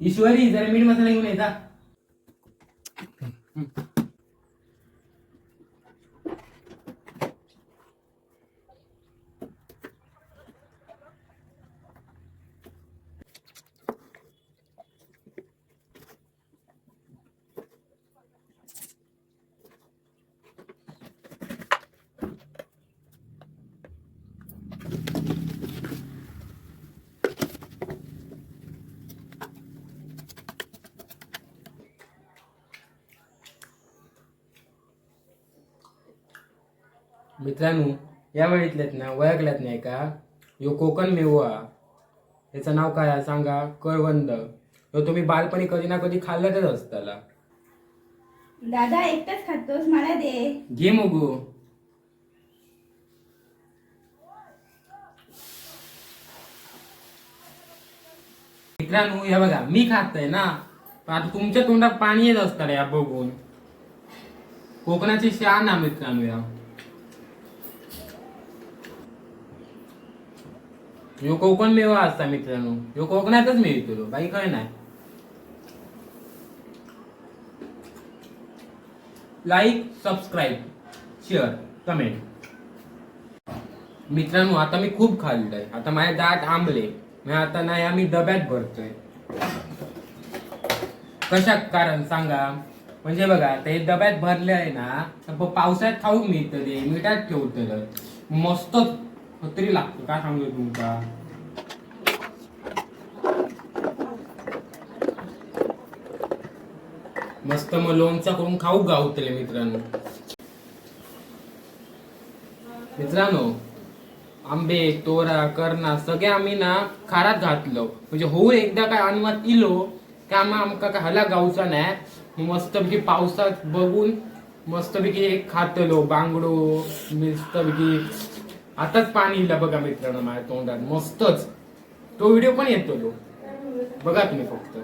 ईश्वरी जरा मीठ मसाला घेऊन येता मित्रांनो या वेळीतल्यात ना ओळखल्यात नाही का? यो कोकण मेवा. याचं नाव काय आहे? सांगा करवंद. ह्यो तुम्ही बालपणी कधी ना कधी खाल्ल्यातच असताला दादा एकटाच खातोस मला दे. घे मगू. मित्रांनो हे बघा मी खातोय ना. पण आता तुमच्या तोंडात पाणी येत असतं या बघून. कोकणाची शान ना मित्रांनो या. ह्यो कोकण मेवा असता मित्रांनो. यो कोकणातच मिळतो बाई काय नाही. लाईक सबस्क्राईब शेअर कमेंट मित्रांनो आता मी खूप खाल्लंय. आता माझे दात आंबले. मी आता नाही आम्ही डब्यात भरतोय. कशा कारण सांगा? म्हणजे बघा ते डब्यात भरले आहे ना तर पावसाळ्यात खाऊक मिळतं ते. मिठात ठेवतं मस्त तरी लागतो. काय सांगू तुमका मस्त मग लोणचा करून खाऊ गावतले मित्रांनो. मित्रांनो आंबे तोरा करणा सगळे आम्ही ना खारात घातलो. म्हणजे होऊ एकदा काय अनुवाद इलो काय आमका काय हला गावचा नाही मस्तपैकी पावसात बघून मस्तपैकी एक खातलो बांगडो मस्तपैकी आताच पाणी इला बघा मित्रांनो माझ्या तोंडात. मस्तच. तो व्हिडिओ पण येतो बघा तुम्ही फक्त.